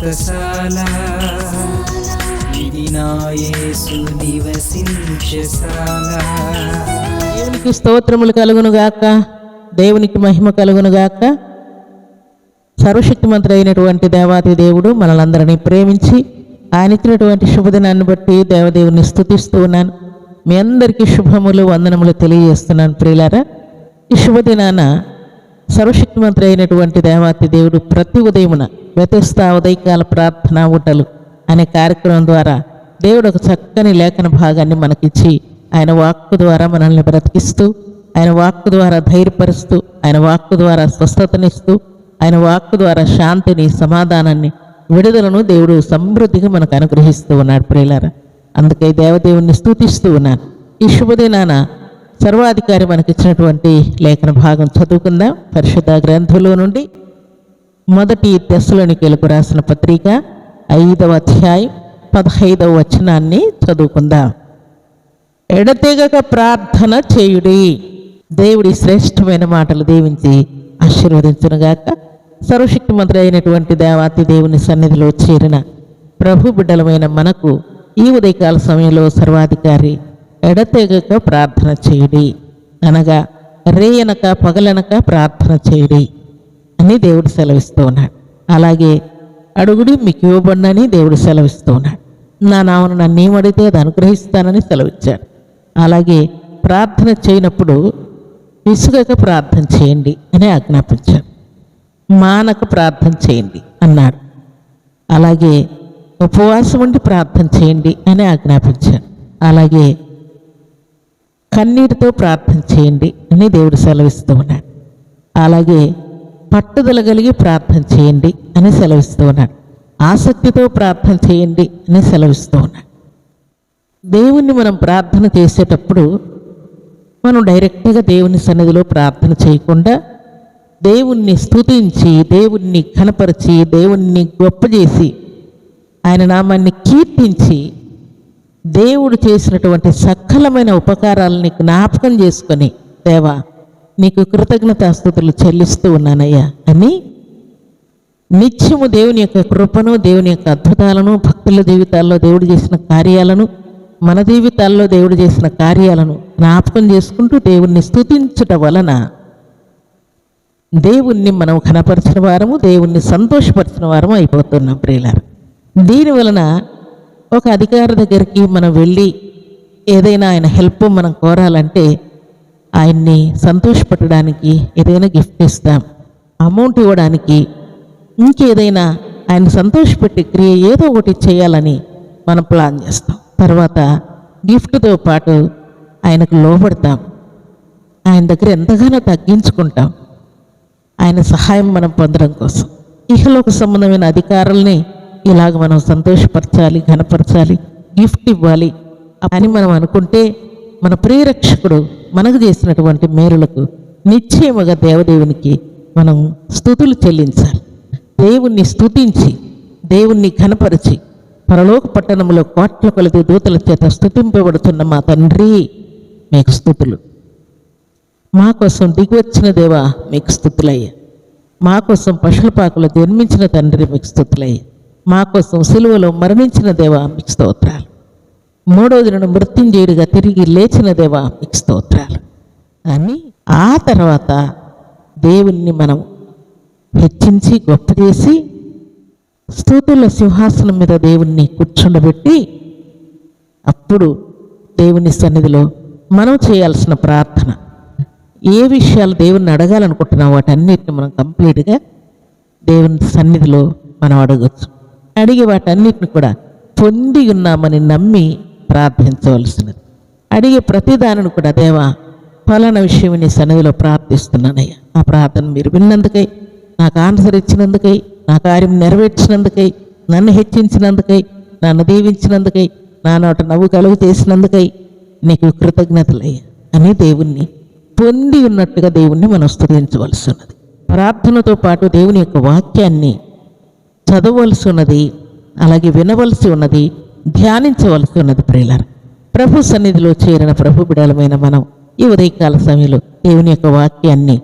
వ్రతశాల ఇది నివసించశాల దేవునికి స్తోత్రములు కలుగును గాక. దేవునికి మహిమ కలుగును గాక. సర్వశక్తిమంతుడు అయినటువంటి దేవాది దేవుడు మనలందరినీ ప్రేమించి ఆయన ఇచ్చినటువంటి శుభదినాన్ని బట్టి దేవదేవుని స్తుతిస్తూ ఉన్నాను. మీ అందరికీ శుభములు వందనములు తెలియజేస్తున్నాను ప్రియులారా. ఈ శుభదినాన సర్వశక్తిమంతుడు అయినటువంటి దేవాతి దేవుడు ప్రతి ఉదయమున వ్యతస్థ ఉదయకాల ప్రార్థనా ఊటలు అనే కార్యక్రమం ద్వారా దేవుడు ఒక చక్కని లేఖన భాగాన్ని మనకిచ్చి ఆయన వాక్కు ద్వారా మనల్ని బ్రతికిస్తూ ఆయన వాక్కు ద్వారా ధైర్యపరుస్తూ ఆయన వాక్కు ద్వారా స్వస్థతనిస్తూ ఆయన వాక్కు ద్వారా శాంతిని సమాధానాన్ని విడుదలను దేవుడు సమృద్ధిగా మనకు అనుగ్రహిస్తూ ఉన్నాడు ప్రియులారా. అందుకే దేవదేవుణ్ణి స్థుతిస్తూ ఉన్నాను. ఈ శుభదినాన సర్వాధికారి మనకిచ్చినటువంటి లేఖన భాగం చదువుకుందాం. పరిశుద్ధ గ్రంథంలో నుండి మొదటి తెస్సలోనికేలకు రాసిన పత్రిక ఐదవ అధ్యాయం పదహైదవ వచనాన్ని చదువుకుందాం? ఎడతెగక ప్రార్థన చేయుడి. దేవుడి శ్రేష్టమైన మాటలు దీవించి ఆశీర్వదించునుగాక. సర్వశక్తిమంతుడు అయినటువంటి దేవాతి దేవుని సన్నిధిలో చేరిన ప్రభు బిడ్డలమైన మనకు ఈ ఉదయకాల సమయంలో సర్వాధికారి ఎడతెగక ప్రార్థన చేయుడి. అనగా రేయనక పగలనక ప్రార్థన చేయుడి. అని దేవుడు సెలవిస్తూ ఉన్నాడు. అలాగే అడుగుడి మీకు ఇవ్వబడినని దేవుడు సెలవిస్తూ ఉన్నాడు. నా నామను నన్ను ఏమడితే అది అనుగ్రహిస్తానని సెలవిచ్చాడు. అలాగే ప్రార్థన చేయనప్పుడు విసుగక ప్రార్థన చేయండి అని ఆజ్ఞాపించాడు. మానక ప్రార్థన చేయండి అన్నాడు. అలాగే ఉపవాసం ఉండి ప్రార్థన చేయండి అని ఆజ్ఞాపించాడు. అలాగే కన్నీటితో ప్రార్థన చేయండి అని దేవుడు సెలవిస్తూ ఉన్నాడు. అలాగే పట్టుదల కలిగి ప్రార్థన చేయండి అని సెలవిస్తూ ఉన్నాడు. ఆసక్తితో ప్రార్థన చేయండి అని సెలవిస్తూ ఉన్నాడు. దేవుణ్ణి మనం ప్రార్థన చేసేటప్పుడు మనం డైరెక్ట్గా దేవుని సన్నిధిలో ప్రార్థన చేయకుండా దేవుణ్ణి స్తుతించి దేవుణ్ణి కనపరిచి దేవుణ్ణి గొప్ప చేసి ఆయన నామాన్ని కీర్తించి దేవుడు చేసినటువంటి సకలమైన ఉపకారాలని జ్ఞాపకం చేసుకొని దేవా నీకు కృతజ్ఞతాస్థుతులు చెల్లిస్తూ ఉన్నానయ్యా. అని నిత్యము దేవుని యొక్క కృపను దేవుని యొక్క అద్భుతాలను భక్తుల జీవితాల్లో దేవుడు చేసిన కార్యాలను మన జీవితాల్లో దేవుడు చేసిన కార్యాలను జ్ఞాపకం చేసుకుంటూ దేవుణ్ణి స్థుతించుట వలన దేవుణ్ణి మనం కనపరిచిన వారము దేవుణ్ణి సంతోషపరిచిన వారము అయిపోతున్నాం ప్రియులారు. దీని వలన ఒక అధికారి దగ్గరికి మనం వెళ్ళి ఏదైనా ఆయన హెల్ప్ మనం కోరాలంటే ఆయన్ని సంతోషపెట్టడానికి ఏదైనా గిఫ్ట్ ఇస్తాం అమౌంట్ ఇవ్వడానికి ఇంకేదైనా ఆయన సంతోషపెట్టి క్రియ ఏదో ఒకటి చేయాలని మనం ప్లాన్ చేస్తాం. తర్వాత గిఫ్ట్తో పాటు ఆయనకు లోపడతాం ఆయన దగ్గర ఎంతగానో తగ్గించుకుంటాం. ఆయన సహాయం మనం పొందడం కోసం. ఇహలోక సంబంధమైన అధికారుల్ని ఇలాగ మనం సంతోషపరచాలి ఘనపరచాలి గిఫ్ట్ ఇవ్వాలి అని మనం అనుకుంటే మన ప్రియరక్షకుడు మనకు చేసినటువంటి మేరులకు నిశ్చయముగా దేవదేవునికి మనం స్థుతులు చెల్లించాలి. దేవుణ్ణి స్థుతించి దేవుణ్ణి కనపరిచి పరలోక పట్టణంలో కోట్ల కొలది దూతల చేత స్థుతింపబడుతున్న మా తండ్రి మీకు స్థుతులు. మా కోసం దిగివచ్చిన దేవా మీకు స్థుతులయ్యా. మా కోసం పశుల పాకలు జన్మించిన తండ్రి మీకు స్థుతులయ్యా. మా కోసం సిలువలో మరణించిన దేవా మీకు స్తోత్రాలు. మూడో దినను మృత్యుంజయుడిగా తిరిగి లేచిన దేవా మీకు స్తోత్రాలు. అని ఆ తర్వాత దేవుణ్ణి మనం హెచ్చించి గొప్ప చేసి స్థూతుల సింహాసనం మీద దేవుణ్ణి కూర్చుండబెట్టి అప్పుడు దేవుని సన్నిధిలో మనం చేయాల్సిన ప్రార్థన. ఏ విషయాలు దేవుణ్ణి అడగాలనుకుంటున్నాం వాటన్నిటిని మనం కంప్లీట్గా దేవుని సన్నిధిలో మనం అడగచ్చు. అడిగి వాటన్నిటిని కూడా పొంది ఉన్నామని నమ్మి ప్రార్థించవలసినది. అడిగే ప్రతి దానిని కూడా దేవా ఫలానా విషయం నీ సన్నిధిలో ప్రార్థిస్తున్నానయ్యా. ఆ ప్రార్థన మీరు విన్నందుకై నాకు ఆన్సర్ ఇచ్చినందుకై నా కార్యం నెరవేర్చినందుకై నన్ను హెచ్చించినందుకై నన్ను దీవించినందుకై నా నోట నవ్వు కలుగు చేసినందుకై నీకు కృతజ్ఞతలయ్యా. అని దేవుణ్ణి పొంది ఉన్నట్టుగా దేవుణ్ణి మనం స్థుతించవలసి ఉన్నది ప్రార్థనతో పాటు దేవుని యొక్క వాక్యాన్ని చదవలసి ఉన్నది అలాగే వినవలసి ఉన్నది ధ్యానించవలసి ఉన్నది ప్రియులార. ప్రభు సన్నిధిలో చేరిన ప్రభు బిడలమైన మనం ఈ ఉదయకాల సమయంలో దేవుని యొక్క వాక్యాన్ని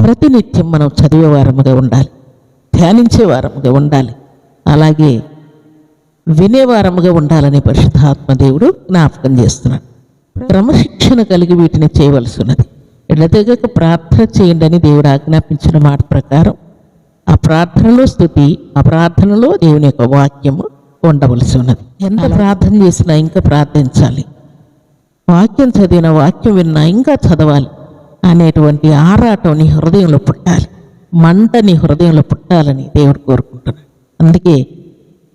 ప్రతినిత్యం మనం చదివే వారముగా ఉండాలి ధ్యానించే వారముగా ఉండాలి అలాగే వినేవారముగా ఉండాలని పరిశుద్ధాత్మ దేవుడు జ్ఞాపకం చేస్తున్నాడు. క్రమశిక్షణ కలిగి వీటిని చేయవలసి ఉన్నది. ఎడతెగక ప్రార్థన చేయండి అని దేవుడు ఆజ్ఞాపించిన మాట ప్రకారం ఆ ప్రార్థనలో స్థుతి ఆ ప్రార్థనలో దేవుని యొక్క వాక్యము ఉండవలసి ఉన్నది. ఎంత ప్రార్థన చేసినా ఇంకా ప్రార్థించాలి. వాక్యం చదివిన వాక్యం విన్నా ఇంకా చదవాలి. అనేటువంటి ఆరాటం నీ హృదయంలో పుట్టాలి. మంట నీ హృదయంలో పుట్టాలని దేవుడు కోరుకుంటున్నాడు. అందుకే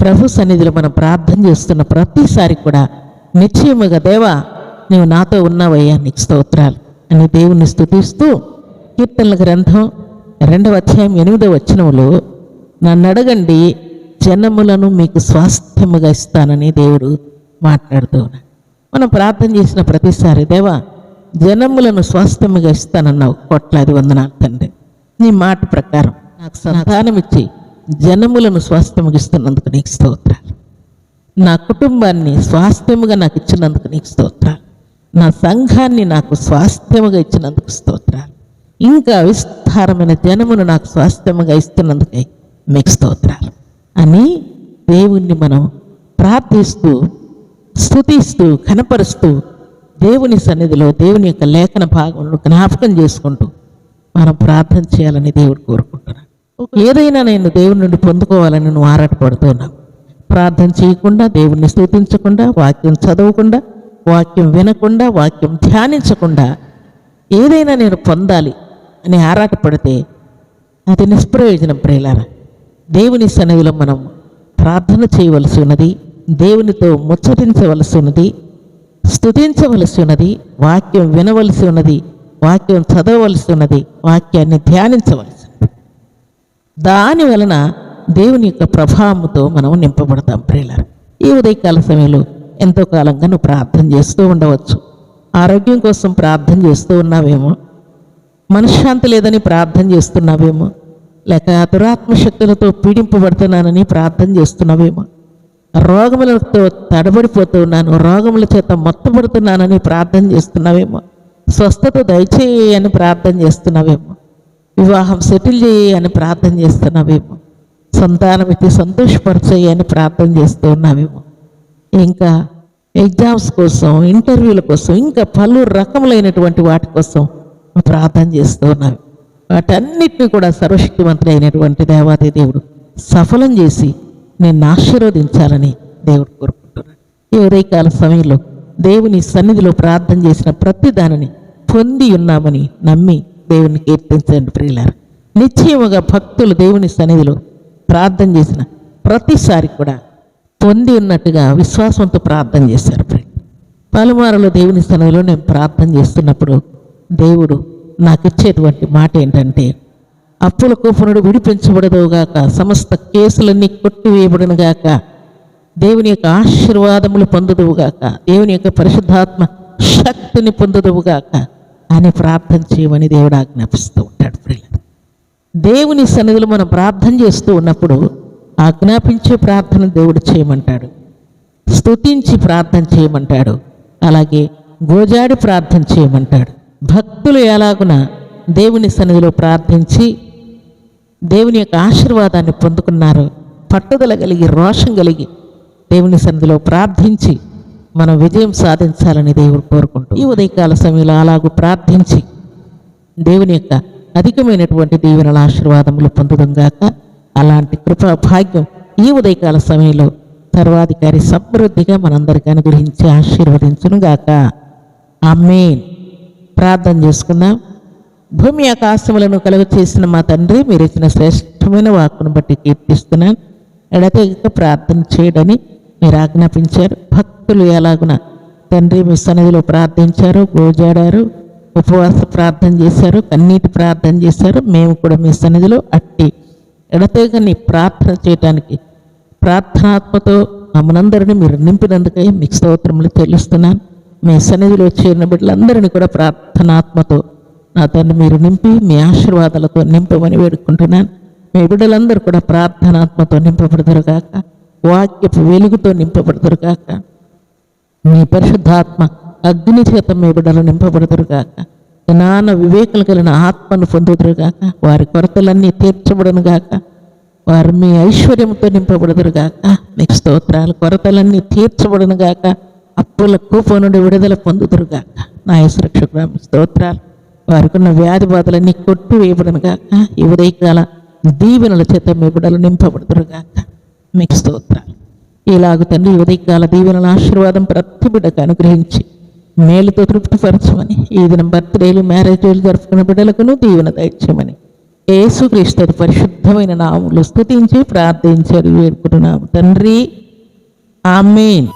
ప్రభు సన్నిధిలో మనం ప్రార్థన చేస్తున్న ప్రతిసారి కూడా నిశ్చయముగా దేవా నీవు నాతో ఉన్నావయ్యా నీకు స్తోత్రాలు. అని దేవుణ్ణి స్తుతిస్తూ కీర్తనల గ్రంథం రెండవ అధ్యాయం ఎనిమిదవ వచనములో నన్ను అడగండి జనములను మీకు స్వాస్థ్యముగా ఇస్తానని దేవుడు మాట్లాడుతూ మనం ప్రార్థన చేసిన ప్రతిసారి దేవా జనములను స్వాస్థ్యముగా ఇస్తానన్నావు. కోట్లాది వందనాలు తండ్రి. నీ మాట ప్రకారం నాకు సంతానం ఇచ్చి జనములను స్వాస్థ్యముగా ఇస్తున్నందుకు నీకు స్తోత్రాలు. నా కుటుంబాన్ని స్వాస్థ్యముగా నాకు ఇచ్చినందుకు నీకు స్తోత్రాలు. నా సంఘాన్ని నాకు స్వాస్థ్యముగా ఇచ్చినందుకు స్తోత్రాలు. ఇంకా విస్తారమైన జనమును నాకు స్వాస్థ్యముగా ఇస్తున్నందుకే మీకు స్తోత్రాలు. అని దేవుణ్ణి మనం ప్రార్థిస్తూ స్తుతిస్తూ కనపరుస్తూ దేవుని సన్నిధిలో దేవుని యొక్క లేఖన భాగంలో జ్ఞాపకం చేసుకుంటూ మనం ప్రార్థన చేయాలని దేవుడు కోరుకుంటున్నాడు. ఏదైనా నేను దేవుని నుండి పొందుకోవాలని నువ్వు ఆరాటపడుతున్నావు. ప్రార్థన చేయకుండా దేవుణ్ణి స్తుతించకుండా వాక్యం చదవకుండా వాక్యం వినకుండా వాక్యం ధ్యానించకుండా ఏదైనా నేను పొందాలి అని ఆరాటపడితే అది నిష్ప్రయోజనం ప్రేలారా దేవుని సన్నిధిలో మనం ప్రార్థన చేయవలసి ఉన్నది దేవునితో ముచ్చటించవలసి ఉన్నది స్తుతించవలసి ఉన్నది వాక్యం వినవలసి ఉన్నది వాక్యం చదవవలసి ఉన్నది వాక్యాన్ని ధ్యానించవలసి ఉన్నది. దాని వలన దేవుని యొక్క ప్రభావంతో మనం నింపబడతాం ప్రియులారు. ఈ ఉదయకాల సమయంలో ఎంతో కాలంగా నువ్వు ప్రార్థన చేస్తూ ఉండవచ్చు. ఆరోగ్యం కోసం ప్రార్థన చేస్తూ ఉన్నావేమో? మనశ్శాంతి లేదని ప్రార్థన చేస్తున్నావేమో? లేక దురాత్మ శక్తులతో పీడింపబడుతున్నానని ప్రార్థన చేస్తున్నావేమో. రోగములతో తడబడిపోతూ ఉన్నాను రోగముల చేత మొత్తపడుతున్నానని ప్రార్థన చేస్తున్నావేమో. స్వస్థత దయచేయి అని ప్రార్థన చేస్తున్నావేమో. వివాహం సెటిల్ చేయి అని ప్రార్థన చేస్తున్నావేమో. సంతానం ఇచ్చి సంతోషపరచేయి అని ప్రార్థన చేస్తూ ఉన్నావేమో ఇంకా ఎగ్జామ్స్ కోసం ఇంటర్వ్యూల కోసం ఇంకా పలు రకములైనటువంటి వాటి కోసం ప్రార్థన చేస్తూ ఉన్నావు వాటన్నిటిని కూడా సర్వశక్తివంతుడైనటువంటి దేవాది దేవుడు సఫలం చేసి నిన్ను ఆశీర్వదించాలని దేవుడు కోరుకుంటున్నాడు. ఈ ఉదయకాల సమయంలో దేవుని సన్నిధిలో ప్రార్థన చేసిన ప్రతి దానిని పొంది ఉన్నామని నమ్మి దేవుని కీర్తించండి ప్రియులారు. నిశ్చయముగా భక్తులు దేవుని సన్నిధిలో ప్రార్థన చేసిన ప్రతిసారి కూడా పొంది ఉన్నట్టుగా విశ్వాసంతో ప్రార్థన చేశారు ప్రియులు పలుమారులు దేవుని సన్నిధిలో నేను ప్రార్థన చేస్తున్నప్పుడు దేవుడు నాకు ఇచ్చేటువంటి మాట ఏంటంటే అప్పుల కూపనుడు విడిపించబడదుగాక సమస్త కేసులన్నీ కొట్టివేయబడునుగాక దేవుని యొక్క ఆశీర్వాదములు పొందుదువుగాక దేవుని యొక్క పరిశుద్ధాత్మ శక్తిని పొందుదువుగాక అని ప్రార్థన చేయమని దేవుడు ఆజ్ఞాపిస్తూ ఉంటాడు ప్రియులు దేవుని సన్నిధిలో మనం ప్రార్థన చేస్తూ ఉన్నప్పుడు ఆజ్ఞాపించే ప్రార్థన దేవుడు చేయమంటాడు. స్తుతించి ప్రార్థన చేయమంటాడు. అలాగే గోజాడి ప్రార్థన చేయమంటాడు. భక్తులు ఎలాగున దేవుని సన్నిధిలో ప్రార్థించి దేవుని యొక్క ఆశీర్వాదాన్ని పొందుకున్నారు. పట్టుదల కలిగి రోషం కలిగి దేవుని సన్నిధిలో ప్రార్థించి మనం విజయం సాధించాలని దేవుడు కోరుకుంటూ ఈ ఉదయకాల సమయంలో అలాగూ ప్రార్థించి దేవుని యొక్క అధికమైనటువంటి దీవెనల ఆశీర్వాదములు పొందడంగాక అలాంటి కృపా భాగ్యం ఈ ఉదయకాల సమయంలో సర్వాధికారి సమృద్ధిగా మనందరికీ అనుగ్రహించి ఆశీర్వదించును గాక. ఆమేన్. ప్రార్థన చేసుకుందాం. భూమి ఆకాశములను కలుగు చేసిన మా తండ్రి మీరు ఇచ్చిన శ్రేష్టమైన వాక్కును బట్టి కీర్తిస్తున్నాను. ఎడతెగక ప్రార్థన చేయడని మీరు ఆజ్ఞాపించారు. భక్తులు ఎలాగున తండ్రి మీ సన్నిధిలో ప్రార్థించారు గోజాడారు ఉపవాస ప్రార్థన చేశారు కన్నీటి ప్రార్థన చేశారు. మేము కూడా మీ సన్నిధిలో అట్టి ఎడతెగని ప్రార్థన చేయటానికి ప్రార్థనాత్మతో మమ్మనందరినీ మీరు నింపినందుకై మీకు స్తోత్రములు చెల్లిస్తున్నాను. మీ సన్నిధిలో చేరిన బిడ్డలందరినీ కూడా ప్రార్థనాత్మతో నా తండ్రి మీరు నింపి మీ ఆశీర్వాదాలతో నింపమని వేడుకుంటున్నాను. మీ బిడ్డలందరూ కూడా ప్రార్థనాత్మతో నింపబడతారు కాక వాక్యపు వెలుగుతో నింపబడతారు కాక మీ పరిశుద్ధాత్మ అగ్ని చేత మీ బిడ్డలు నింపబడతారు కాక జ్ఞాన వివేకలు కలిగిన ఆత్మను పొందుతారు కాక వారి కొరతలన్నీ తీర్చబడను గాక వారు మీ ఐశ్వర్యంతో నింపబడుదురుగాక మీకు స్తోత్రాలు కొరతలన్నీ తీర్చబడను గాక అప్పుల కూప నుండి విడుదల పొందుదురుగాక నా యశ్రక్షకురామ స్తోత్రాలు. వారికి ఉన్న వ్యాధి బాధలన్నీ కొట్టి వేయబడనుగాక ఈ ఉదయకాల దీవెనల చేత మీ బిడ్డలు నింపబడుతురుగాక మీకు స్తోత్రాలు. ఇలాగు తండ్రి ఉదయకాల దీవెనల ఆశీర్వాదం ప్రతి బిడ్డకు అనుగ్రహించి మేలుతో తృప్తిపరచమని ఈ దినం బర్త్డేలు మ్యారేజీలు జరుపుకున్న బిడ్డలకును దీవెన దయచేయమని ఏసుక్రీస్తు పరిశుద్ధమైన నాములు స్థుతించి ప్రార్థించారు వేడుకుంటున్నాము. తండ్రి ఆమెన్.